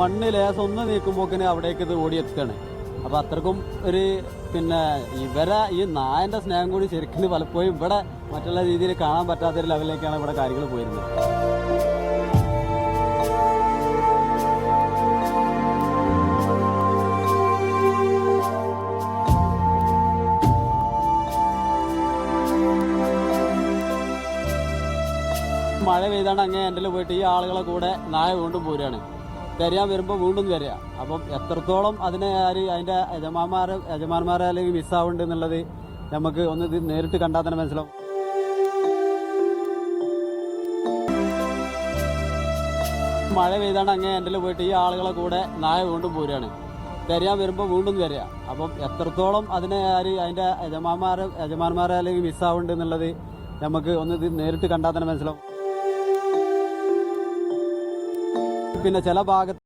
മണ്ണിൽ ലേശം ഒന്ന് നീക്കുമ്പോക്കിന് അവിടേക്ക് ഇത് ഓടിയെത്തുകയാണ് അപ്പോൾ അത്രക്കും ഒരു പിന്നെ ഇവരെ ഈ നായന്റെ സ്നേഹം കൂടി ശരിക്കും പലപ്പോഴും ഇവിടെ മറ്റുള്ള രീതിയിൽ കാണാൻ പറ്റാത്തൊരു ലെവലിലേക്കാണ് ഇവിടെ കാര്യങ്ങൾ പോയിരുന്നത്. മഴ പെയ്താണ്ട് അങ്ങനെ എന്റെ പോയിട്ട് ഈ ആളുകളെ കൂടെ നായ വീണ്ടും പോരുകയാണ്. തെരയാൻ വരുമ്പോൾ വീണ്ടും വരിക അപ്പം എത്രത്തോളം അതിനെ ആര് അതിന്റെ യജമാന്മാരെ യജമാന്മാരെ അല്ലെങ്കിൽ മിസ്സാവുണ്ട് എന്നുള്ളത് നമുക്ക് ഒന്ന് ഇത് നേരിട്ട് കണ്ടാൽ തന്നെ മനസ്സിലാവും. മഴ പെയ്താണ്ട് അങ്ങനെ എന്റെ പോയിട്ട് ഈ ആളുകളെ കൂടെ നായ വീണ്ടും പോരുകയാണ്. തെരയാൻ വരുമ്പോൾ വീണ്ടും വരിക അപ്പം എത്രത്തോളം അതിനെ ആര് അതിന്റെ യജമാന്മാരെ യജമാന്മാരെ അല്ലെങ്കിൽ മിസ്സാവുണ്ട് എന്നുള്ളത് നമുക്ക് ഒന്ന് ഇത് നേരിട്ട് കണ്ടാൽ തന്നെ മനസ്സിലാവും. പിന്നെ ചില ഭാഗത്ത്